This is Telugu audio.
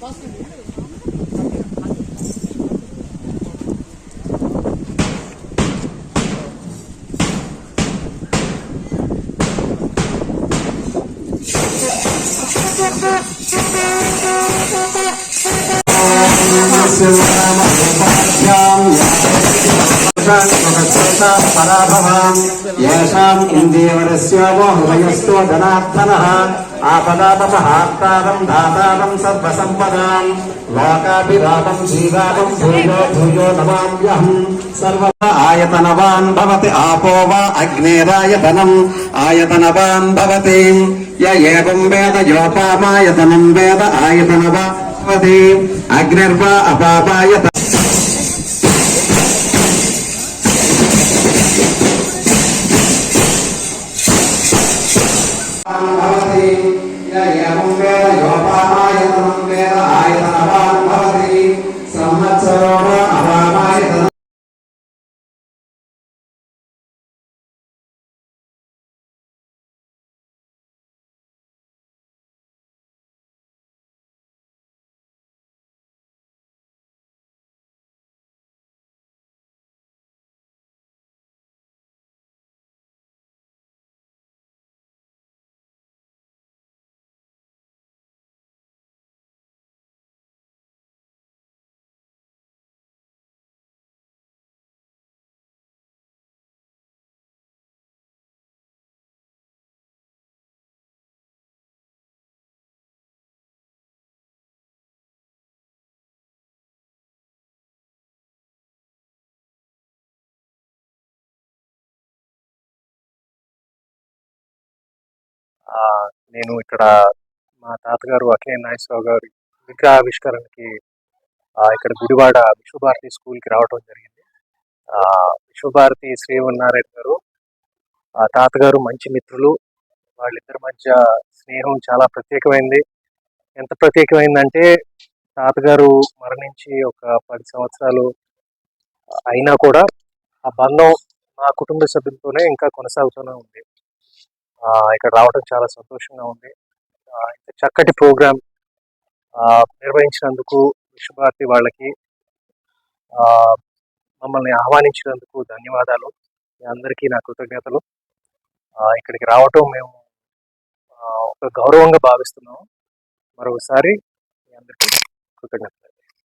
버스 పరాభవాం ఏషాం ఇందేవరస్యోమో హృదయస్థో ధనార్థనః ఆపదాపహార్తారం దాతారం సర్వసంపదాం లోకాభిరామం శ్రీరామం భూయో భూయో నమామ్యహం సర్వ ఆయతనవాన్ భవతి ఆపో వా అగ్నేరాయతనం ఆయతనవాన్ భవతి ఏం వేద యోపామాయతనం వేద ఆయతనవాస్వతి అగ్నిర్వా అపాపాయత. ఏం వేద యోపామా నేను ఇక్కడ మా తాతగారు అఖిలే నాగేశ్వరరావు గారి విగ్రహావిష్కరణకి ఆవిష్కరణకి ఇక్కడ గుడివాడ విశ్వభారతి స్కూల్కి రావడం జరిగింది. విశ్వభారతి శ్రీవన్నారాయణ గారు ఆ తాతగారు మంచి మిత్రులు. వాళ్ళిద్దరి మధ్య స్నేహం చాలా ప్రత్యేకమైంది. ఎంత ప్రత్యేకమైందంటే తాతగారు మరణించి ఒక పది సంవత్సరాలు అయినా కూడా ఆ బంధం మా కుటుంబ సభ్యులతోనే ఇంకా కొనసాగుతూనే ఉంది. ఇక్కడ రావడం చాలా సంతోషంగా ఉంది. చక్కటి ప్రోగ్రామ్ నిర్వహించినందుకు విశ్వభారతి వాళ్ళకి మమ్మల్ని ఆహ్వానించినందుకు ధన్యవాదాలు. మీ అందరికీ నా కృతజ్ఞతలు. ఇక్కడికి రావటం మేము ఒక గౌరవంగా భావిస్తున్నాము. మరొకసారి మీ అందరికీ కృతజ్ఞతలు.